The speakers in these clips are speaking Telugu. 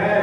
है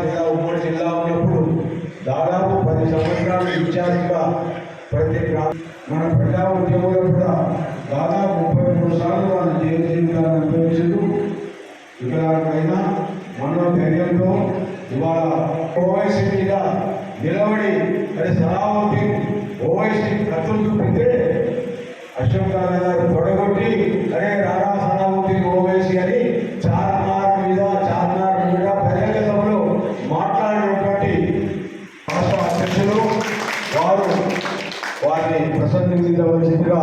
జిల్లా ఉమ్మడి జిల్లా ఉన్నప్పుడు దాదాపు పది సంవత్సరాలు ఇన్ఛార్జిగా ప్రతి గ్రామ మన ప్రజా ఉద్యోగులు కూడా దాదాపు ముప్పై మూడు సార్లు వాళ్ళ జైలు జీవితాన్ని అనుభవించారు వికలాంగులైన మనోధైర్యంతో ఇవాళ ఓవైసీ మీద నిలబడి అది సలావుద్దీన్ ఓవైసీ కత్తులు చూపితే అశోక్ రాజా గారు తొడగొట్టి అరే రారా సలావుద్దీన్ ఓవైసీ అని చాలా వారిని ప్రసంగించవలసిందిగా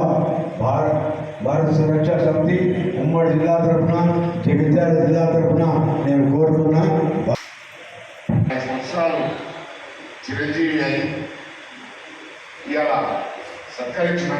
భారత్ భారత సురక్షా సమితి ఉమ్మడి జిల్లా తరఫున జగిత్యాల జిల్లా తరఫున నేను కోరుతున్నా. సంవత్సరాలు చిరంజీవి అయి ఇవాళ సత్కరించిన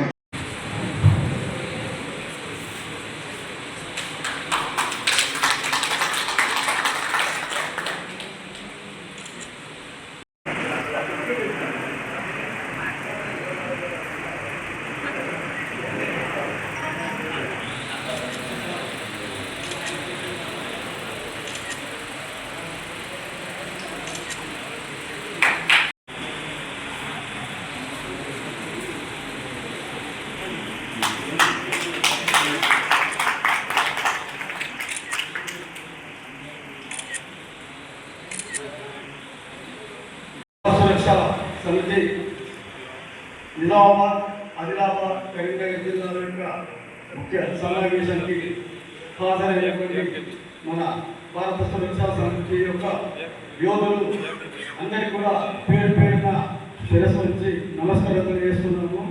సురక్ష సమితి నిజామాబాద్ ఆదిలాబాద్ కరీంనగర్ జిల్లాల యొక్క ముఖ్య సమావేశానికి హాజరయ్యేటువంటి మన భారత సురక్షా సమితి యొక్క యోధులు అందరికీ కూడా పేరు పేరున శిరస్సు వచ్చి నమస్కారం చేస్తున్నాము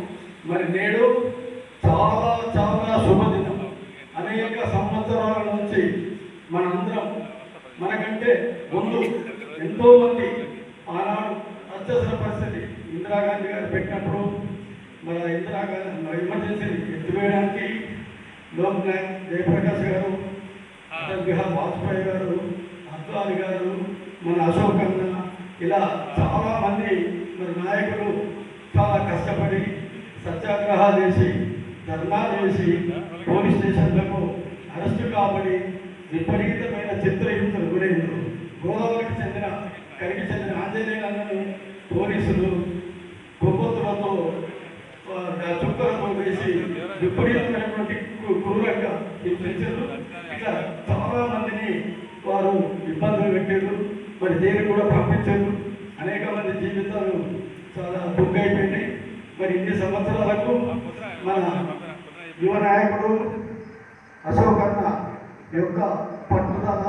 మరి నేడు చాలా చాలా శుభదినం. అనేక సంవత్సరాల నుంచి మనందరం మనకంటే ముందు ఎంతోమంది ఆనాడు అత్యవసర పరిస్థితి. ఇందిరాగాంధీ గారు పెట్టినప్పుడు మన ఇందిరాగాంధీ ఎమర్జెన్సీని ఎత్తివేయడానికి లోక్ నాయక్ జయప్రకాష్ గారు అటల్ బిహార్ వాజ్పేయి గారు అద్వాని గారు మన అశోక్ అన్న ఇలా చాలా మంది మరి నాయకులు చాలా కష్టపడి సత్యాగ్రహాలు చేసి ధర్నాలు చేసి పోలీస్ స్టేషన్లకు అరెస్టు కాబడి విపరీతమైన చిత్రహింసలు గురైంది గోదావరికి చెందిన కరికి చెందిన ఆంజనేయులను పోలీసులు కొవ్వొత్తులతో ఆ, వేసి విపరీతమైనటువంటి క్రూరంగా హింసించారు ఇట్లా చాలా మందిని వారు ఇబ్బందులు పెట్టారు మరి దేనికి కూడా పంపించారు అనేక మంది జీవితాలు చాలా బుగ్గైపోయినాయి మరి ఇన్ని సంవత్సరాలకు మన యువ నాయకుడు అశోక్ అన్న యొక్క పట్టుదల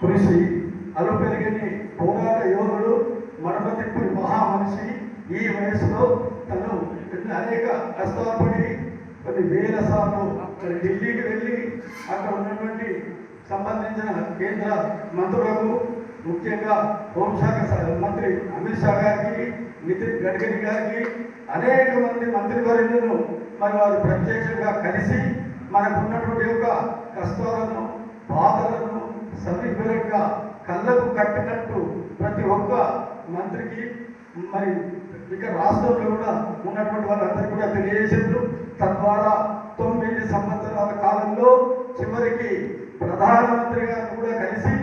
కృషి అలుపెరిగని ఈ వయసులో తను అనేక కష్టాలు కొన్ని వేల సార్లు ఢిల్లీకి వెళ్ళి అక్కడ ఉన్నటువంటి సంబంధించిన కేంద్ర మంత్రులకు ముఖ్యంగా హోంశాఖ మంత్రి అమిత్ షా గారికి నితిన్ గడ్కరీ గారికి అనేక మంది మంత్రివర్యులను మరి వారు ప్రత్యక్షంగా కలిసి మనకు ఉన్నటువంటి యొక్క కష్టాలను బాధలను సమీపంగా కళ్ళకు కట్టినట్టు మంత్రికి మరి ఇక రాష్ట్రంలో కూడా ఉన్నటువంటి వాళ్ళందరికీ కూడా తెలియజేసారు తద్వారా తొమ్మిది సంవత్సరాల కాలంలో చివరికి ప్రధానమంత్రి గారు కూడా కలిసి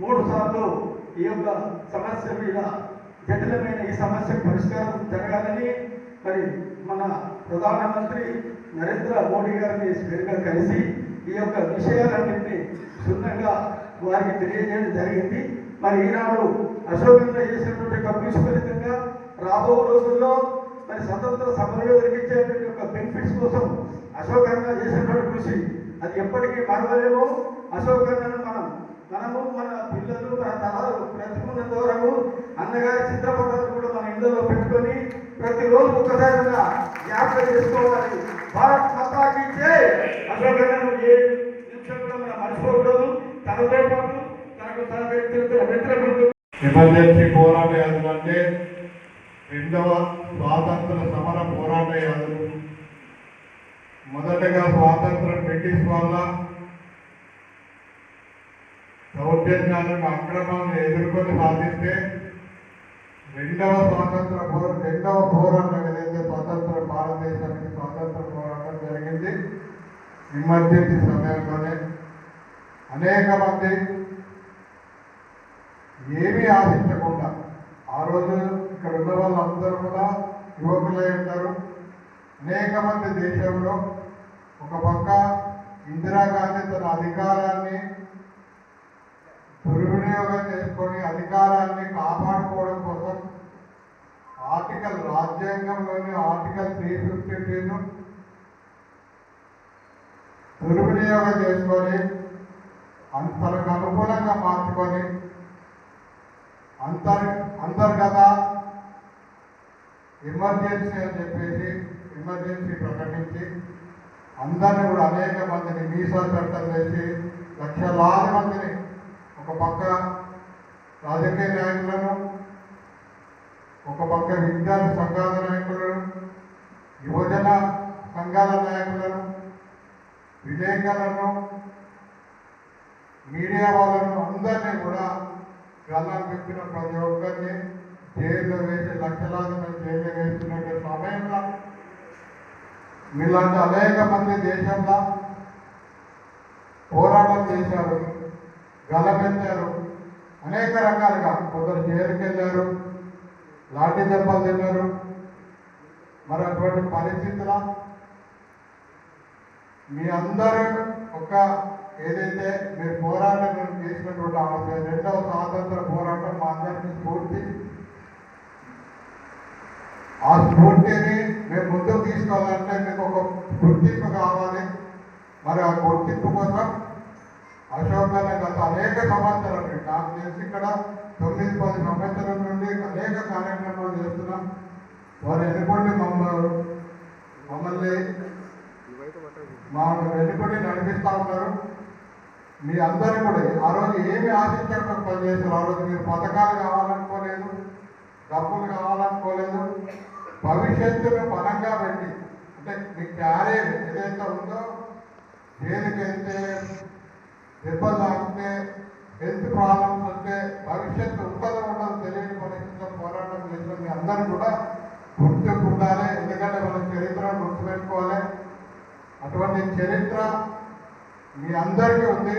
మూడు సార్లు ఈ యొక్క సమస్య మీద జటిలమైన ఈ సమస్య పరిష్కారం జరగాలని మరి మన ప్రధానమంత్రి నరేంద్ర మోడీ గారిని స్పీకర్ కలిసి ఈ యొక్క విషయాలన్నింటినీ క్షుణ్ణంగా వారికి తెలియజేయడం జరిగింది. మరి ఈనాడు అశోకంగా చేసినటువంటి ఒక కృషి ఫలితంగా రాబో రోజుల్లో మరి స్వతంత్ర సభలో జరిగించేటువంటి యొక్క బెనిఫిట్స్ కోసం అశోకంగా చేసినటువంటి కృషి అది ఎప్పటికీ మరవలేము. అశోకంగాను మనం మనము మన పిల్లలు మన తరాలు బ్రతుకున్న దూరము అన్నగారి చిత్రపటాలు కూడా మన ఇంట్లో పెట్టుకొని ప్రతిరోజు ఒక్కసారి జ్ఞాపకం చేసుకోవాలి. భారత్ మతాకి జై! అశోకన్నను ఏ నిమిషం కూడా మనం మర్చిపోకూడదు. తనతో పాటు తనకు సహకరించిన మిత్రులు ఎమర్జెన్సీ పోరాట యాదులు అంటే రెండవ స్వాతంత్ర సమర పోరాట యాదులు మొదటగా స్వాతంత్రం బ్రిటిష్ వల్ల దౌర్జన్యాలను అక్రమాలను ఎదుర్కొని సాధిస్తే రెండవ స్వాతంత్ర పోరా రెండవ పోరాటం ఏదైతే స్వాతంత్ర భారతదేశానికి స్వాతంత్ర పోరాటం జరిగింది ఎమర్జెన్సీ సమయంలోనే అనేక మంది ఏమీ ఆశించకుండా ఆ రోజు ఇక్కడ ఉన్న వాళ్ళందరూ కూడా యువకులే ఉంటారు. అనేక మంది దేశంలో ఒక పక్క ఇందిరాగాంధీ తన అధికారాన్ని దుర్వినియోగం చేసుకొని అధికారాన్ని కాపాడుకోవడం కోసం ఆర్టికల్ రాజ్యాంగంలోని ఆర్టికల్ త్రీ ఫిఫ్టీ త్రీను దుర్వినియోగం చేసుకొని అన్- తనకు అనుకూలంగా మార్చుకొని అంతర్ అంతర్గత ఎమర్జెన్సీ అని చెప్పేసి ఎమర్జెన్సీ ప్రకటించి అందరిని కూడా అనేక మందిని మీసా చట్టం చేసి లక్షలాది మందిని ఒక పక్క రాజకీయ నాయకులను ఒక పక్క విద్యార్థి సంఘాల నాయకులను యువజన సంఘాల నాయకులను విలేకరులను మీడియా వాళ్ళను అందరినీ కూడా గల్లాలు పెట్టిన ప్రతి ఒక్కరిని జైల్లో వేసి లక్షలాది మంది జైల్లో వేస్తున్నటువంటి సమయంలో మీలాంటి అనేక మంది దేశంలో పోరాటం చేశారు గలపెంచారు అనేక రకాలుగా. కొందరు జైలుకి వెళ్ళారు లాఠీ దెబ్బలు తిన్నారు. మరి అటువంటి పరిస్థితుల మీ అందరూ ఒక ఏదైతే మీరు పోరాటం తీసుకున్నటువంటి ఆ రెండవ స్వాతంత్ర పోరాటం మా అందరికీ స్ఫూర్తి. ఆ స్ఫూర్తిని మేము ముందుకు తీసుకోవాలంటే మీకు ఒక గుర్తింపు కావాలి. మరి ఆ గుర్తింపు కోసం అశోక్ గత అనేక సంవత్సరాలు నాకు తెలిసి ఇక్కడ తొమ్మిది పది సంవత్సరాల నుండి అనేక కార్యక్రమాలు చేస్తున్నాం. వారు ఎన్నుకోండి మమ్మల్ని మమ్మల్ని మా వెనుకొని నడిపిస్తూ ఉన్నారు. మీ అందరూ కూడా ఆ రోజు ఏమి ఆశించడం పనిచేస్తారు ఆ రోజు మీరు పథకాలు కావాలనుకోలేదు డబ్బులు కావాలనుకోలేదు భవిష్యత్తును పరంగా పెట్టి అంటే మీ క్యారియర్ ఏదైతే ఉందో దేనికైతే వెళ్తే దెబ్బలు హెల్త్ ప్రాబ్లమ్స్ వస్తే భవిష్యత్తు ఉంటుందో ఉండదు తెలియని పరిస్థితుల్లో పోరాటం చేసిన మీ అందరూ కూడా గుర్తుకు ఉండాలి ఎందుకంటే మన చరిత్ర గుర్తుపెట్టుకోవాలి. అటువంటి చరిత్ర మీ అందరికీ ఉంది.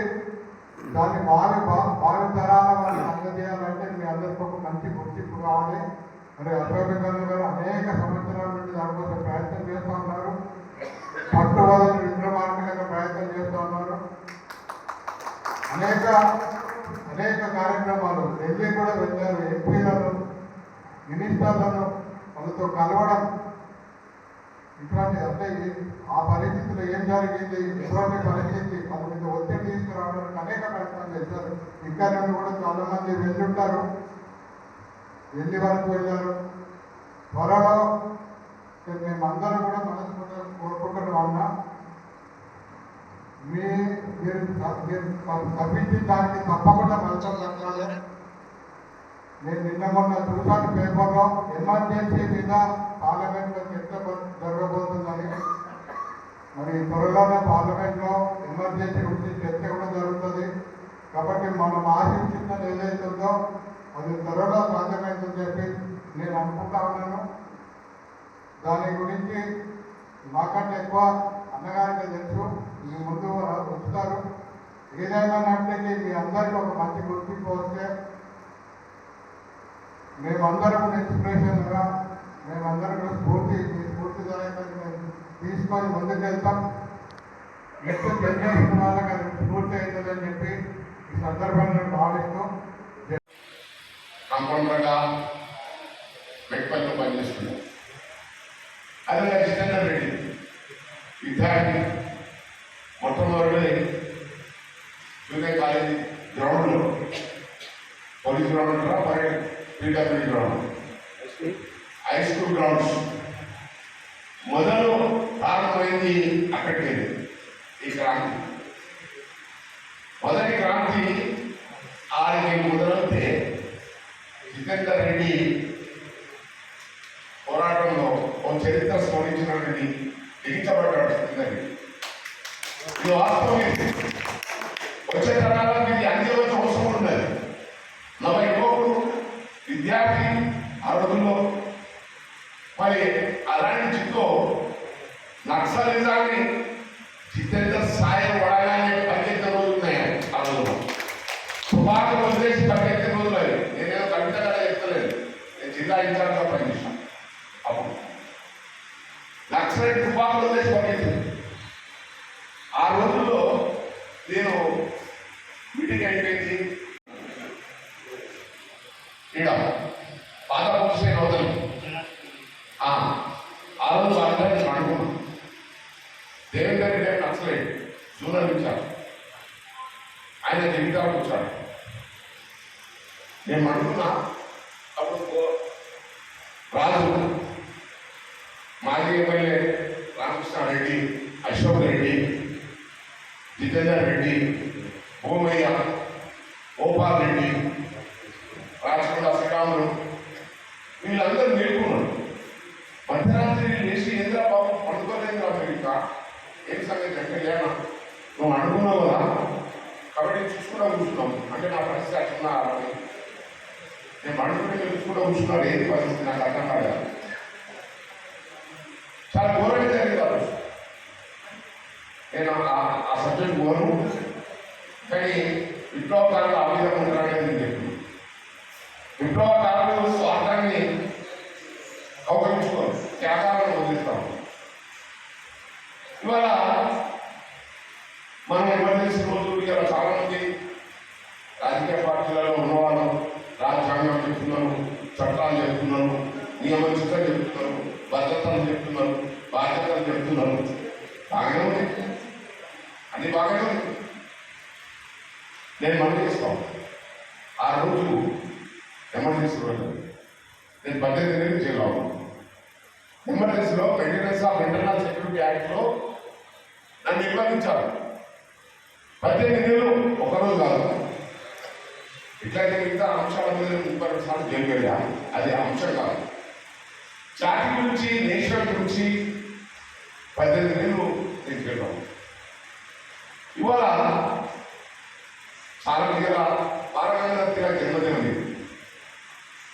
దాన్ని భావి భా- భావి తరాల వారిని అందజేయాలంటే మీ అందరికీ ఒక మంచి గుర్తింపు కావాలి. మరి అశోక్ గారు అనేక సంవత్సరాల నుండి దానికోసం ప్రయత్నం చేస్తూ ఉన్నారు. పట్టువదలని విక్రమార్మికంగా ప్రయత్నం చేస్తూ ఉన్నారు. అనేక అనేక కార్యక్రమాలు ఢిల్లీ కూడా వెళ్ళారు. ఎంపీలను మినిస్టర్లను వాళ్ళతో కలవడం ఇటువంటి అంటే ఆ పరిస్థితిలో ఏం జరిగింది? ఎటువంటి పరిస్థితి వాళ్ళ ఒత్తిడి తీసుకురావడానికి అనేక ప్రయత్నాలు చేశారు. ఇక్కడ నుండి కూడా చాలా మంది వెళ్ళుంటారు. ఢిల్లీ వరకు వెళ్ళారు? త్వరలో మేమందరం కూడా మనస్ఫూర్తిగా కోరుకుంటున్నాం అన్న మీ మీరు మీరు తప్పించిన దానికి తప్పకుండా ఫలితం దక్కాలి నేను నిన్న మొన్న చూసాను పేపర్లో ఎమర్జెన్సీ మీద పార్లమెంట్లో చర్చ జరగబోతుందని మరి త్వరలోనే పార్లమెంట్లో ఎమర్జెన్సీ గురించి చర్చ కూడా జరుగుతుంది కాబట్టి మనం ఆశించిందని ఏదైతుందో అది త్వరలో సాధ్యమైందని చెప్పి నేను అనుకుంటా ఉన్నాను. దాని గురించి నాకంటే ఎక్కువ అన్నగారికి తెలుసు. మీ ముందు ఉంచుతారు. ఏదైనాప్పటికీ మీ అందరికీ ఒక మంచి గుర్తింపు వస్తే మేమందరం కూడా ఇన్స్పిరేషన్గా మేమందరం కూడా స్ఫూర్తి మీ స్ఫూర్తిదాయకంగా మేము తీసుకొని ముందుకు వెళ్తాం ఎక్కువ జనరేషన్ వాళ్ళకి అది స్ఫూర్తి అవుతుందని చెప్పి ఈ సందర్భంగా భావిస్తూ కాంపౌండర్గా మెట్పల్లిలో పనిచేస్తున్నాం అదే జితేందర్ రెడ్డి విద్యార్థి మొట్టమొదటి జూనియర్ కాలేజీ గ్రౌండ్లో పోలీస్ గ్రౌండ్ అంటారా మరి PW ground high school grounds మొదలు ప్రారంభమైంది అక్కడికి ఈ క్రాంతి మొదటి క్రాంతి ఆడికి మొదలైతే జితేందర్ రెడ్డి పోరాటంలో ఓ చరిత్ర స్మరించినటువంటి లిఖించబడ్డాడు జితేందర్ రెడ్డి ఇది వాస్తవం ఇది. వచ్చే తరాలకు ఇది అందించవలసిన అవసరం ఉన్నది నవ యువకుడు విద్యార్థి ఆ రోజుల్లో మరి అలాంటి చిత్తో నక్సలిజం జితేందర్ సాయం పడాలని పద్దెనిమిది రోజులు ఉన్నాయి ఆ రోజుల్లో తుపాకు వదిలేసి పద్దెనిమిది రోజులు అయ్యి నేనేదో కవిత కదా చెప్తలేదు నేను జిల్లా ఇన్ఛార్జ్గా పనిచేశాను అప్పుడు నక్సలైట్ తుపాకు వదిలేసి పనిచేసింది ఆ రోజుల్లో నేను మీటింగ్ అయిపోయింది ఈడ పాత పోసే వదలు ఆ ఆ రోజు అందరినీ అనుకున్నాను దేవేందర్ రెడ్డి అని నక్సలైట్ జూనియర్ ఇచ్చారు ఆయన జీవితాలకు వచ్చాడు నేను అనుకున్నా అప్పుడు రాజు మాజీ ఎమ్మెల్యే రామకృష్ణారెడ్డి అశోక్ రెడ్డి జితేందర్ రెడ్డి భూమయ్య గోపాల్ రెడ్డి రాజకొండ శ్రీరాములు వీళ్ళందరూ నేర్చుకున్నారు మధ్యరాత్రి లేచి ఏంద్రా బాబు పండుకోలేదు మీరు ఇంకా ఏం సంగతి? అంటే లేనా నువ్వు అనుకున్నావు కదా? కాబట్టి చూసుకుంటూ కూర్చున్నాం అంటే నా పరిస్థితి అట్లా అని. నేను అడుగుతున్న తెలుసుకుంటూ కూర్చున్నాడు ఏది పరిస్థితి? నాకు అర్థం కాదు చాలా ఘోరంగా జరిగింది ఆ నేను ఆ- సబ్జెక్ట్ కోరు కానీ విప్లవకారులు ఆ విధంగా ఉంటారనేది నేను చెప్పాను విప్లవకారులు స్వార్థాన్ని అవగరించుకోరు త్యాగాలను వదిలిస్తాం ఇవాళ మనం ఎమర్జెన్సీ రోజు ఇవాళ చాలా మంది రాజకీయ పార్టీలలో ఉన్నవాళ్ళు రాజ్యాంగం చెప్తున్నారు చట్టాలు చెప్తున్నారు నియమనిష్టలు చెప్తున్నారు భద్రతలు చెప్తున్నారు బాధ్యతలు చెప్తున్నారు బాగానే ఉంది అన్ని బాగానే ఉంది నేను మనం చేస్తాం ఆ రోజు ఎమర్జెన్సీ రోజు నేను పద్దెనిమిది నెలలు జైల్లో ఎమర్జెన్సీలో మెయింటెనెన్స్ ఆఫ్ ఇంటర్నల్ సెక్యూరిటీ యాక్ట్లో నన్ను నిర్వహించారు. పద్దెనిమిది నెలలు ఒకరోజు కాదు. ఇట్లాంటి మిగతా అంశాల మీద ముప్పై రెండు సార్లు జైలు వెళ్ళా. అది అంశం కాదు. జాతి గురించి నేషన్ గురించి పద్దెనిమిది నెలలు నేను జైల్లో ఇవాళ చాలా బాలగంగా తిలక్ జన్మదినం ఇది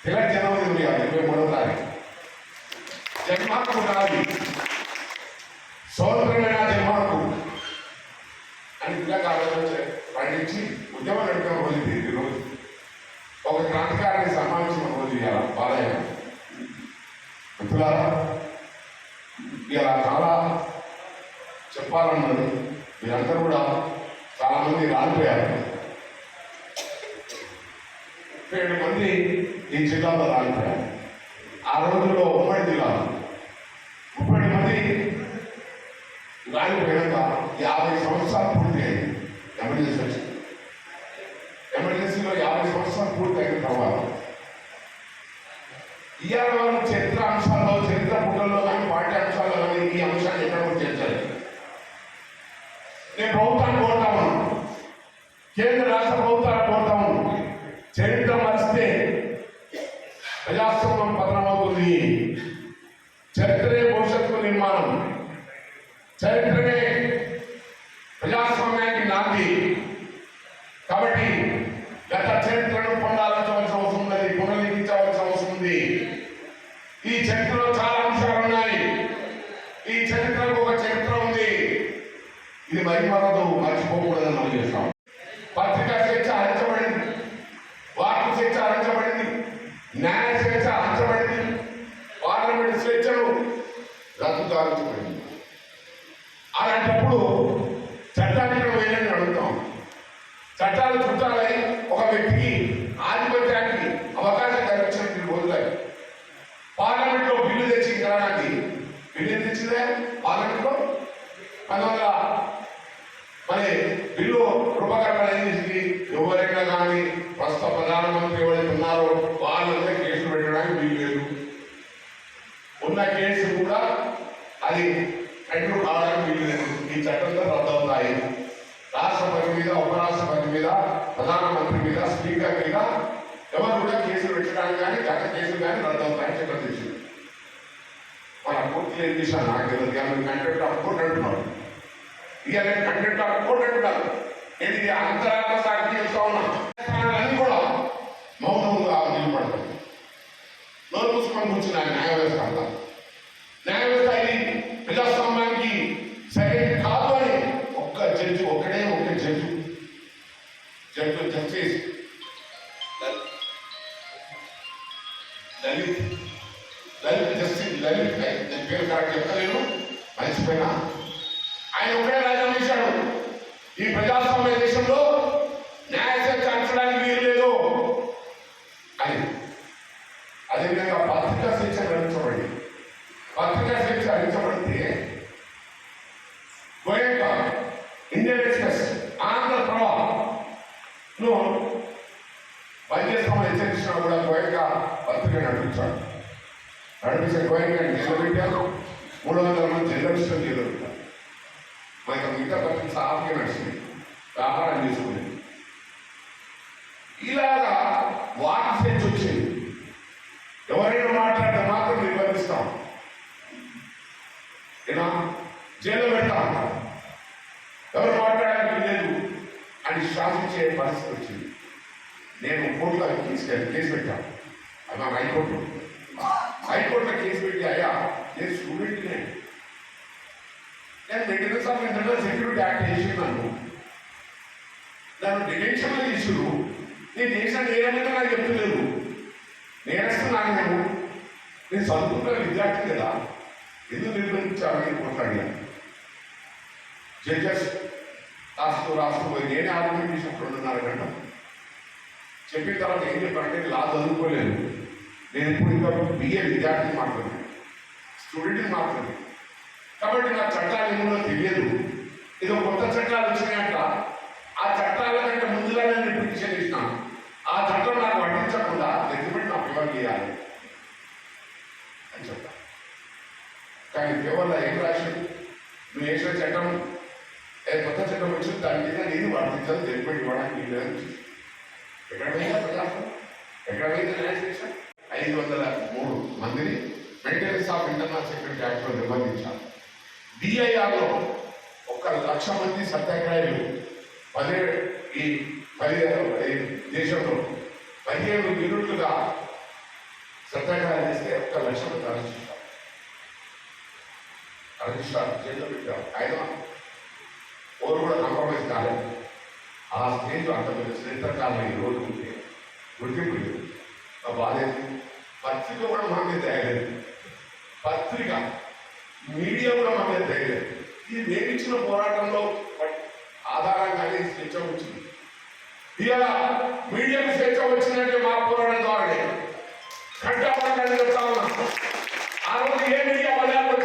తిలక్ జన్మదినం ఇరవై మూడవ తారీఖు. జన్మాకు నాది స్వతంత్రమైన జన్మాకు అని తిలక్ ఆలోచించే పండించి ఉద్యమం నడిపిన రోజు ఇది ఈ ఒక క్రాంతికారిని సన్మానించిన రోజు ఇవాళ బాలయ్య. మిత్రులారా ఇలా చాలా చెప్పాలన్నది మీరందరూ కూడా చాలామంది రాలిపోయారు. ఏడు మంది ఈ జిల్లాలో రాలిపోయారు ఆ రోజుల్లో ఉమ్మడి జిల్లా. ముప్పై మంది రాలిపోయాక యాభై సంవత్సరాలు పూర్తయింది ఎమర్జెన్సీ ఎమర్జెన్సీలో యాభై సంవత్సరాలు పూర్తయిన తర్వాత. ఇవాళ వారు చరిత్ర అంశాల్లో చరిత్ర పుట్టల్లో కానీ పాఠ్యాంశాల్లో కానీ ఈ అంశాన్ని ఎక్కడ గుర్తించాలి నేను చరిత్రే భవిష్యత్తు నిర్మాణం. చరిత్రనే ప్రజాస్వామ్యానికి నాంది. కాబట్టి గత చరిత్రను పొందాల్సిన అవసరం ఉన్నది పునర్లిఖించవలసిన అవసరం ఉంది. ఈ చరిత్రలో చాలా అంశాలు ఉన్నాయి. ఈ చరిత్రకు ఒక చరిత్ర ఉంది. ఇది మరి మనదు మర్చిపోకూడదని మనం చేస్తాం. నడిపించే గోయంక జైలు మూడు వందల మంది జర్నలిస్టులు జైలు పెట్టారు. మనకి మిగతా పత్రిక సాఫ్గా నడిచింది. వ్యాపారం చేసుకునేది ఇలాగా వాటి స్వేచ్ఛ వచ్చింది. ఎవరైనా మాట్లాడితే మాత్రం నిర్బంధిస్తాం ఏనా జైలు పెడతాం. ఎవరు మాట్లాడడానికి లేదు. అని శాసించే పరిస్థితి వచ్చింది. నేను కోర్టులో తీసుకెళ్ళి కేసు పెట్టాను. అది మా హైకోర్టు. హైకోర్టులో కేసు పెట్టి అయ్యా నేను స్టూడెంట్నే నేను maintenance of internal security act చేసినాను నన్ను డిటెన్షన్లో తీసుడు నేను చేసిన నేరమైతే నాకు చెప్తలేదు నేరస్తున్నాను నేను. నేను చదువుకున్న విద్యార్థి కదా. ఎందుకు నిర్బంధించాలని కొట్లాడాను జడ్జెస్ రాస్తూ రాస్తూ పోయి నేనే ఆర్గ్యుమెంట్ చేసినప్పుడు రెండున్నర గంట చెప్పిన తర్వాత ఏం చెప్పారంటే లా చదువుకోలేదు. నేను ఇప్పుడు ఇంకా బిఏ విద్యార్థిని మాత్రమే. స్టూడెంట్ని మాత్రమే. కాబట్టి నాకు చట్టాలు ఏమో తెలియదు. ఇది కొత్త చట్టాలు వచ్చినాయంట. ఆ చట్టాల కంటే ముందుగా నేను పిటిషన్ ఇచ్చినాను. ఆ చట్టం నాకు వడ్డించకుండా దగ్గరపెట్టి నా పిల్లలు చేయాలి అని చెప్తా కానీ కేవలం ఏం రాసింది నువ్వు వేసిన చట్టం ఏ కొత్త చట్టం వచ్చింది దాని మీద నేను వర్తించాలి దగ్గరపెట్టి ఇవ్వడానికి లేదని ఎక్కడ పోయిందా ప్రజాస్వామ్యం ఎక్కడ పోయిందా న్యాయ ఐదు వందల మూడు మందిని మెయింటెనెన్స్ ఆఫ్ ఇంటర్నల్ సెక్యూరిటీ యాక్ట్లో నిర్బంధించారు. డిఐఆర్లో ఒక లక్ష మంది సత్యాగ్రహాలు పదిహేడు ఈ పదిహేను దేశంలో పదిహేడు మినిట్లుగా సత్యాగ్రహాలు చేస్తే ఒక లక్ష మంది అరెస్ట్ చేశారు చేతిలో పెట్టారు. ఆయన ఓరు కూడా కాంప్రమైజ్ కాలేదు. ఆ స్టేజ్ అంత పెద్ద శ్రేష్టకాలం ఈ రోజు ఉంటే గుర్తింపు లేదు. బాధ ఏంటి? పత్రిక కూడా మా మీద తయాలేదు పత్రిక మీడియా కూడా మా మీద తయాలేదు ఇది నేర్పించిన పోరాటంలో ఆధారంగానే ఈ స్వేచ్ఛ వచ్చింది. ఇలా మీడియాకు స్వేచ్ఛ వచ్చిందంటే మా పోరాటం ద్వారా కంటే చెప్తా ఉన్నా. ఆ రోజు ఏ మీడియా బజార్కి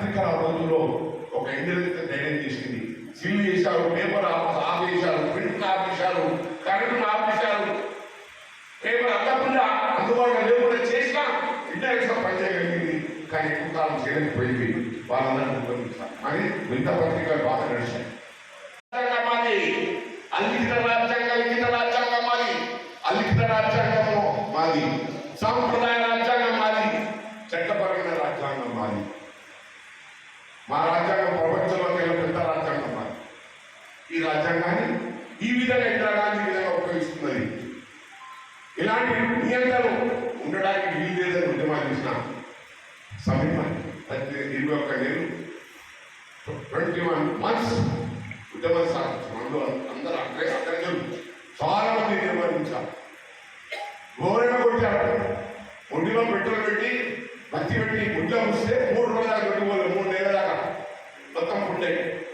పత్రిక ఆ రోజుల్లో ఒక ఇంటెలిజెన్స్ ధైర్యం చేసింది. సిల్ చేశారు పేపర్ ఆపేశారు ప్రింట్ ఆపేశారు కరెంట్ ఆపేశారు. పేపర్ అందకుండా అందుబాటులో లేకుండా చేసినా ఇంటెలిజెన్స్ పనిచేయగలిగింది. కానీ ఎక్కువ కాలం చేయలేకపోయింది. వాళ్ళందరూ నిర్బంధించారు అని మిగతా పత్రికలు బాగా నడిచాయి ఉండడానికి ఉద్యమాలు చేసినాం సమయం ప్రతి ఇరవై ఒక్క నేను ట్వంటీ వన్ మంత్స్ ఉద్యమం సాగించాం అందులో అందరూ అక్కడే అక్కడే చాలా మంది నిర్వహించారు. ఘోరంగా కొట్టారు. ఒంటిలో పెట్రోల్ పెట్టి బత్తి పెట్టి గుడ్డ వస్తే మూడు రోజుల దాకా పెట్టుకోలేదు మూడు నెలల దాకా. మొత్తం ఉండే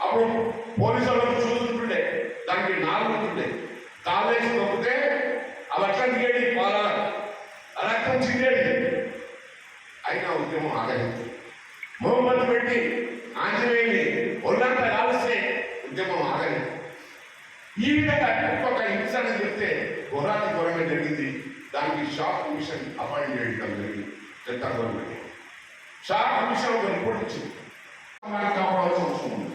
అప్పుడు పోలీసు వాళ్ళు చూస్తుంటుండే. దానికి నాలుగు ఉంటుండే. కాలేజీ నొక్కితే అవి అట్లా దిగేది పాలన రక్తం అయినా ఉద్యమం ఆగలేదు. మొహమ్మద్ పెట్టి ఆంజనేయుని ఒళ్ళంతా కాలిస్తే ఉద్యమం ఆగలేదు. ఈ విధంగా ఒక్కొక్క హింస చెప్తే ఘోరాతి జరిగింది. దానికి షాప్ కమిషన్ అపాయింట్ చేయడం జరిగింది. గవర్నమెంట్. షాప్ కమిషన్ ఒక రిపోర్ట్ ఇచ్చింది. మనం కాపాడాల్సిన అవసరం ఉంది.